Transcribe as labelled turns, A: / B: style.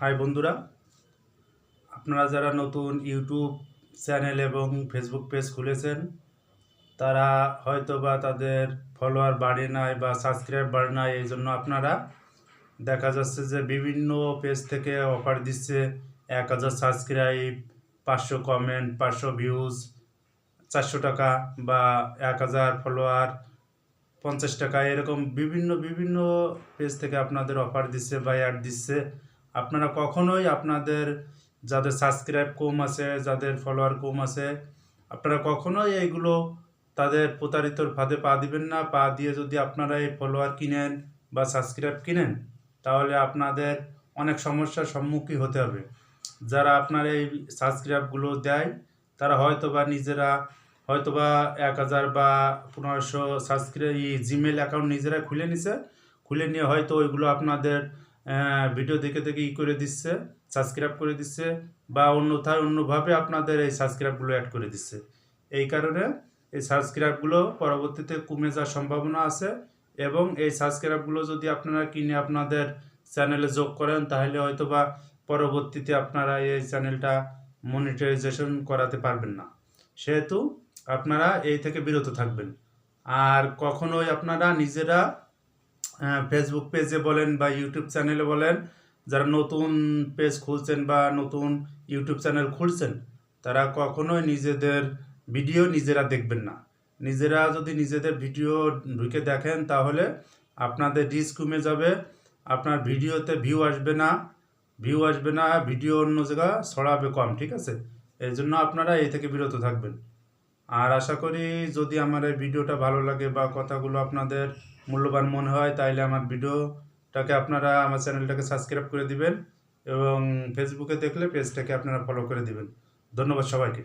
A: High বন্ধুরা, আপনারা যারা নতুন ইউটিউব চ্যানেল এবং ফেসবুক পেজ খুলেছেন, তারা হয়তো বা তাদের ফলোয়ার বাড়ে নাই বা সাবস্ক্রাইব বাড়ে নাই, এই জন্য আপনারা দেখা যাচ্ছে যে বিভিন্ন পেজ থেকে অফার দিচ্ছে, এক হাজার সাবস্ক্রাইব, পাঁচশো কমেন্ট, পাঁচশো ভিউজ, চারশো টাকা বা এক হাজার ফলোয়ার, পঞ্চাশ টাকা, এরকম বিভিন্ন বিভিন্ন পেজ থেকে আপনাদের অফার দিচ্ছে বা অ্যাড দিচ্ছে। আপনারা কখনোই আপনাদের যাদের সাবস্ক্রাইব কম আছে, যাদের ফলোয়ার কম আছে, আপনারা কখনোই এইগুলো তাদের প্রতারিতর ফাঁদে পা দিবেন না। পা দিয়ে যদি আপনারা এই ফলোয়ার কিনেন বা সাবস্ক্রাইব কিনেন, তাহলে আপনাদের অনেক সমস্যার সম্মুখীন হতে হবে। যারা আপনার এই সাবস্ক্রাইবগুলো দেয়, তারা হয়তো বা নিজেরা হয়তো বা এক হাজার বা পনেরোশো সাবস্ক্রাইব জিমেল অ্যাকাউন্ট নিজেরা খুলে নিছে। খুলে নিয়ে হয়তো ওইগুলো আপনাদের ভিডিও দেখে দেখে ই করে দিচ্ছে সাবস্ক্রাইব করে দিচ্ছে, বা অন্যথায় অন্যভাবে আপনাদের এই সাবস্ক্রাইবগুলো অ্যাড করে দিচ্ছে। এই কারণে এই সাবস্ক্রাইবগুলো পরবর্তীতে কমে যাওয়ার সম্ভাবনা আছে এবং এই সাবস্ক্রাইবগুলো যদি আপনারা কিনে আপনাদের চ্যানেলে যোগ করেন, তাহলে হয়তো বা পরবর্তীতে আপনারা এই চ্যানেলটা মনিটাইজেশন করাতে পারবেন না। সেহেতু আপনারা এই থেকে বিরত থাকবেন। আর কখনোই আপনারা নিজেরা ফেসবুক পেজে বলেন বা ইউটিউব চ্যানেলে বলেন, যারা নতুন পেজ খুলছেন বা নতুন ইউটিউব চ্যানেল খুলছেন, তারা কখনোই নিজেদের ভিডিও নিজেরা দেখবেন না। নিজেরা যদি নিজেদের ভিডিও ঢুকে দেখেন, তাহলে আপনাদের রিস্ক কমে যাবে, আপনার ভিডিওতে ভিউ আসবে না ভিউ আসবে না ভিডিও অন্য জায়গা ছড়াবে কম, ঠিক আছে? এই জন্য আপনারা এই থেকে বিরত থাকবেন। আর আশা করি যদি আমার এই ভিডিওটা ভালো লাগে বা কথাগুলো আপনাদের মূল্যবান মনে হয় তাহলে আমার ভিডিওটাকে আপনারা আমার চ্যানেলটাকে সাবস্ক্রাইব করে দিবেন এবং ফেসবুকে দেখলে পেজটাকে আপনারা ফলো করে দিবেন। ধন্যবাদ সবাইকে।